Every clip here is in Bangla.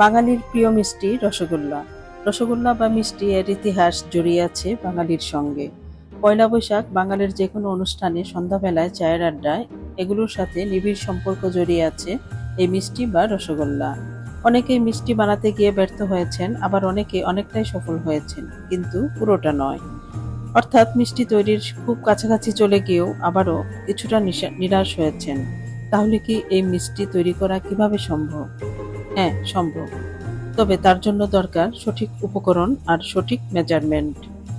বাঙালির প্রিয় মিষ্টি রসগোল্লা। রসগোল্লা বা মিষ্টি এর ইতিহাস জড়িয়ে আছে বাঙালির সঙ্গে। পয়লা বৈশাখ বাঙালির যে কোনো অনুষ্ঠানে সন্ধ্যাবেলায় চায়ের আড্ডায় এগুলোর সাথে নিবিড় সম্পর্ক জড়িয়ে আছে এই মিষ্টি বা রসগোল্লা। অনেকেই মিষ্টি বানাতে গিয়ে ব্যর্থ হয়েছেন, আবার অনেকে অনেকটাই সফল হয়েছেন, কিন্তু পুরোটা নয়। অর্থাৎ মিষ্টি তৈরির খুব কাছাকাছি চলে গিয়েও আবারও কিছুটা নিরাশ হয়েছেন। তাহলে কি এই মিষ্টি তৈরি করা কীভাবে সম্ভব? হ্যাঁ সম্ভব। তবে তার জন্য দরকার সঠিক উপকরণ আর সঠিক মেজারমেন্ট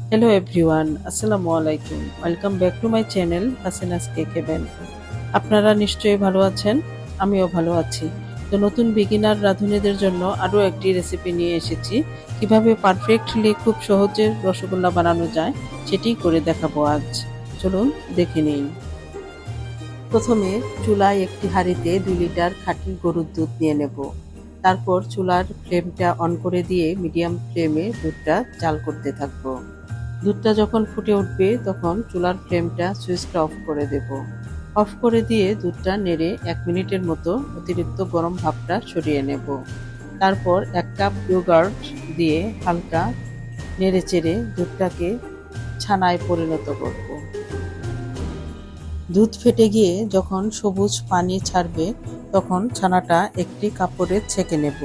হ্যালো এভরিওয়ান আসসালামু আলাইকুম। Welcome back to my channel Hasina's cake heaven আপনারা নিশ্চয়ই ভালো আছেন? আমিও ভালো আছি। তো নতুন বিগিনার রাঁধুনিদের জন্য আরও একটি রেসিপি নিয়ে এসেছি। কীভাবে পারফেক্টলি খুব সহজে রসগোল্লা বানানো যায়, সেটি করে দেখাবো আজ। চলুন, দেখে নিন প্রথমে চুলায় একটি হাঁড়িতে দুই লিটার খাঁটি গরুর দুধ নিয়ে নেব। তারপর চুলার ফ্লেমটা অন করে দিয়ে মিডিয়াম ফ্লেমে দুধটা চাল করতে থাকব। দুধটা যখন ফুটে উঠবে, তখন চুলার ফ্লেমটা সুইচটা অফ করে দেব। অফ করে দিয়ে দুধটা নেড়ে এক মিনিটের মতো অতিরিক্ত গরম ভাবটা সরিয়ে নেব। তারপর এক কাপ ইয়োগার্ট দিয়ে হালকা নেড়ে চেড়ে দুধটাকে ছানায় পরিণত করব। দুধ ফেটে গিয়ে যখন সবুজ পানি ছাড়বে তখন ছানাটা একটি কাপড়ে ছেঁকে নেব।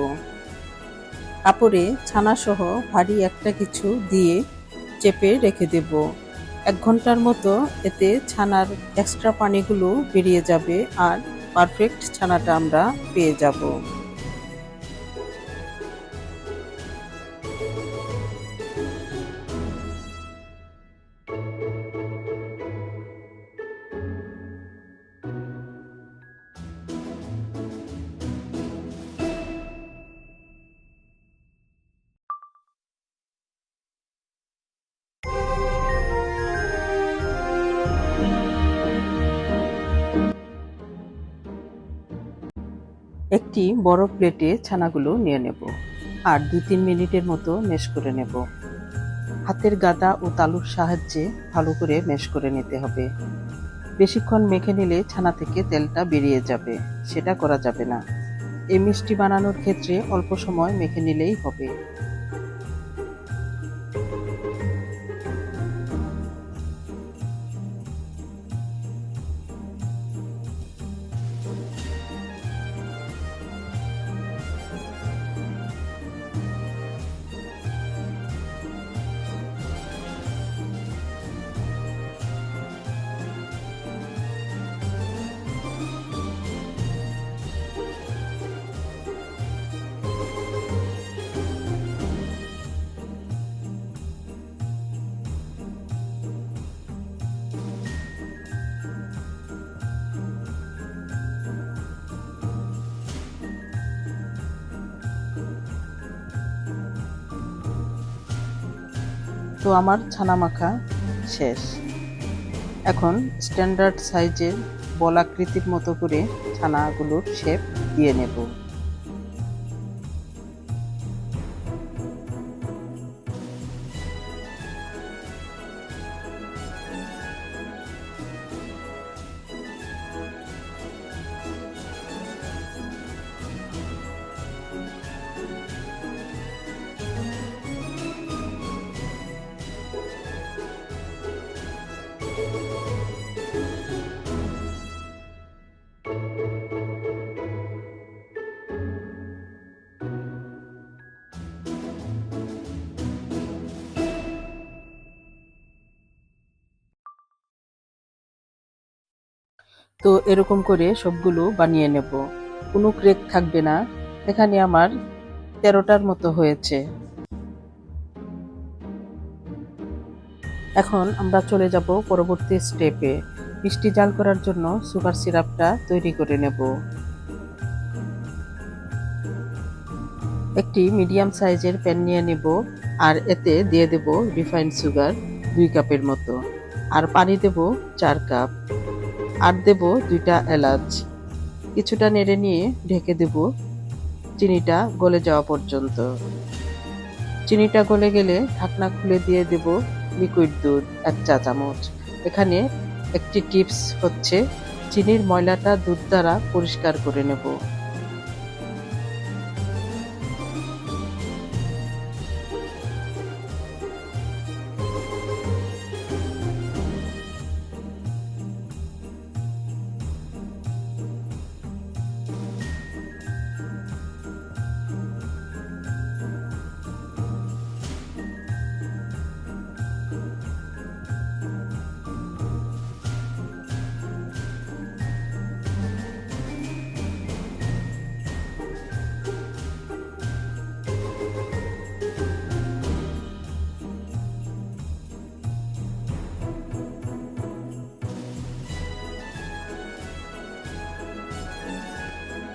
কাপড়ে ছানা সহ ভারী একটা কিছু দিয়ে চেপে রেখে দেব। এক ঘণ্টার মতো এতে ছানার এক্সট্রা পানিগুলো বেরিয়ে যাবে আর পারফেক্ট ছানাটা আমরা পেয়ে যাব। একটি বড় প্লেটে ছানাগুলো নিয়ে নেব আর দু তিন মিনিটের মতো মেশ করে নেব। হাতের গাদা ও তালুর সাহায্যে ভালো করে মেশ করে নিতে হবে। বেশিক্ষণ মেখে নিলে ছানা থেকে তেলটা বেরিয়ে যাবে, সেটা করা যাবে না। এই মিষ্টি বানানোর ক্ষেত্রে অল্প সময় মেখে নিলেই হবে। তো আমার ছানা মাখা শেষ। এখন স্ট্যান্ডার্ড সাইজের বলাকৃতির মতো করে ছানাগুলোর শেপ দিয়ে নেব। তো এরকম করে সবগুলো বানিয়ে নেব। কোনো ক্রেক থাকবে না। এখানে আমার তেরোটার মতো হয়েছে। এখন আমরা চলে যাব পরবর্তী স্টেপে। মিষ্টি জাল করার জন্য সুগার সিরাপটা তৈরি করে নেব। একটি মিডিয়াম সাইজের প্যান নিয়ে নেব আর এতে দিয়ে দেব রিফাইন্ড সুগার দুই কাপের মতো। আর পানি দেব চার কাপ। আর দেব দুইটা এলাচ। কিছুটা নেড়ে নিয়ে ঢেকে দেব চিনিটা গলে যাওয়া পর্যন্ত। চিনিটা গলে গেলে ঢাকনা খুলে দিয়ে দেব লিকুইড দুধ, এক চা চামচ। এখানে একটি টিপস হচ্ছে, চিনির ময়লাটা দুধ দ্বারা পরিষ্কার করে নেব।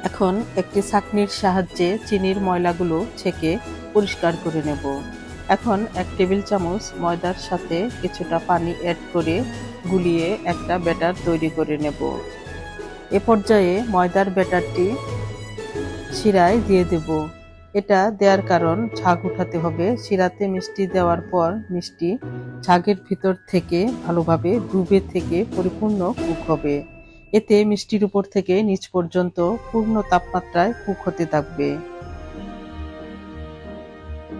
এখন একটি ছাঁকনির সাহায্যে চিনির ময়লাগুলো ছেঁকে পরিষ্কার করে নেব। এখন এক টেবিল চামচ ময়দার সাথে কিছুটা পানি অ্যাড করে গুলিয়ে একটা ব্যাটার তৈরি করে নেব। এ পর্যায়ে ময়দার ব্যাটারটি শিরায় দিয়ে দেব। এটা দেওয়ার কারণ ঝাঁক উঠাতে হবে। শিরাতে মিষ্টি দেওয়ার পর মিষ্টি ঝাঁকের ভিতর থেকে ভালোভাবে ডুবে থেকে পরিপূর্ণ কুক হবে। এতে মিষ্টির উপর থেকে নিচ পর্যন্ত পূর্ণ তাপমাত্রায় কুক হতে থাকবে।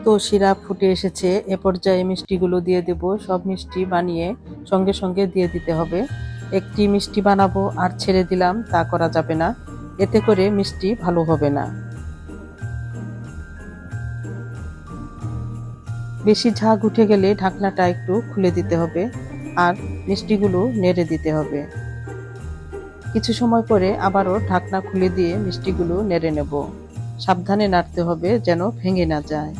তো শিরা ফুটে এসেছে, এ পর্যায়ে মিষ্টিগুলো দিয়ে দেব। সব মিষ্টি বানিয়ে সঙ্গে সঙ্গে দিয়ে দিতে হবে। একটি মিষ্টি বানাবো আর ছেড়ে দিলাম, তা করা যাবে না। এতে করে মিষ্টি ভালো হবে না। বেশি ঝাঁক উঠে গেলে ঢাকনাটা একটু খুলে দিতে হবে আর মিষ্টিগুলো নেড়ে দিতে হবে। কিছু সময় পরে আবারও ঢাকনা খুলে দিয়ে মিষ্টিগুলো নেড়ে নেব। সাবধানে নাড়তে হবে যেন ভেঙে না যায়।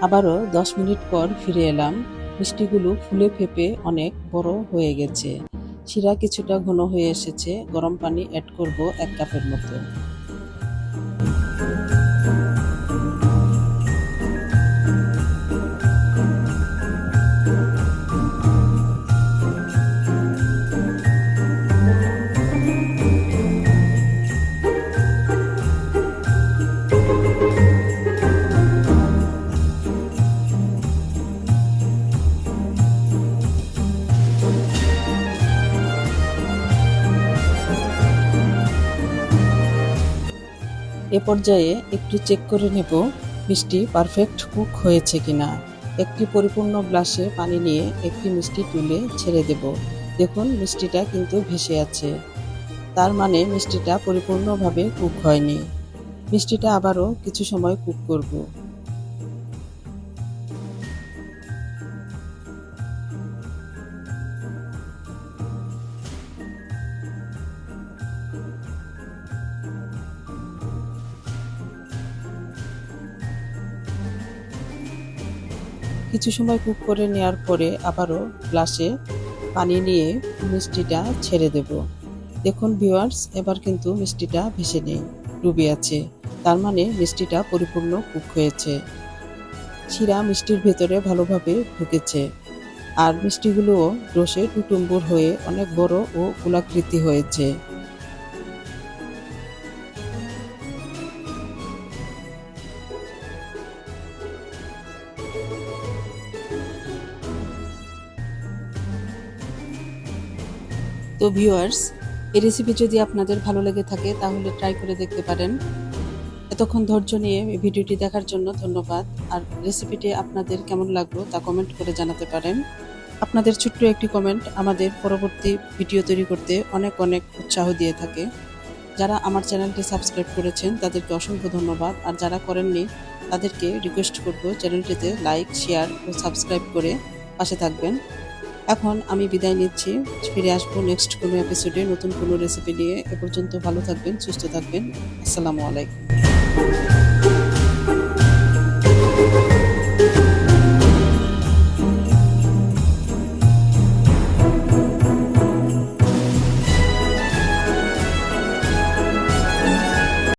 আবারও দশ মিনিট পর ফিরে এলাম। মিষ্টিগুলো ফুলে ফেপে অনেক বড় হয়ে গেছে। শিরা কিছুটা ঘন হয়ে এসেছে। গরম পানি অ্যাড করব এক কাপের মতো। এ পর্যায়ে একটু চেক করে নেব মিষ্টি পারফেক্ট কুক হয়েছে কিনা। একটি পরিপূর্ণ গ্লাসে পানি নিয়ে একটি মিষ্টি তুলে ছেড়ে দেব। দেখুন, মিষ্টিটা কিন্তু ভেসে আছে। তার মানে মিষ্টিটা পরিপূর্ণভাবে কুক হয়নি। মিষ্টিটা আবারও কিছু সময় কুক করব। কিছু সময় কুক করে নেওয়ার পরে আবারও গ্লাসে পানি নিয়ে মিষ্টিটা ছেড়ে দেব। দেখুন ভিউয়ার্স, এবার কিন্তু মিষ্টিটা ভেসে নেই, ডুবে আছে। তার মানে মিষ্টিটা পরিপূর্ণ কুক হয়েছে। শিরা মিষ্টির ভেতরে ভালোভাবে ঢুকেছে। আর মিষ্টিগুলোও রসে টুটুম্বুর হয়ে অনেক বড় ও গোলাকৃতি হয়েছে। তো ভিউয়ার্স এই রেসিপি যদি আপনাদের ভালো লেগে থাকে, তাহলে ট্রাই করে দেখতে পারেন। এতক্ষণ ধৈর্য নিয়ে এই ভিডিওটি দেখার জন্য ধন্যবাদ। আর রেসিপিটি আপনাদের কেমন লাগল, তা কমেন্ট করে জানাতে পারেন। আপনাদের ছোট্ট একটি কমেন্ট আমাদের পরবর্তী ভিডিও তৈরি করতে অনেক অনেক উৎসাহ দিয়ে থাকে। যারা আমার চ্যানেলটি সাবস্ক্রাইব করেছেন, তাদেরকে অসংখ্য ধন্যবাদ। আর যারা করেননি, তাদেরকে রিকোয়েস্ট করব চ্যানেলটিতে লাইক শেয়ার ও সাবস্ক্রাইব করে পাশে থাকবেন। এখন আমি বিদায় নিচ্ছি। ফিরে আসব নেক্সট কোনো এপিসোডে নতুন কোনো রেসিপি নিয়ে। এ পর্যন্ত ভালো থাকবেন, সুস্থ থাকবেন। আসসালামু আলাইকুম।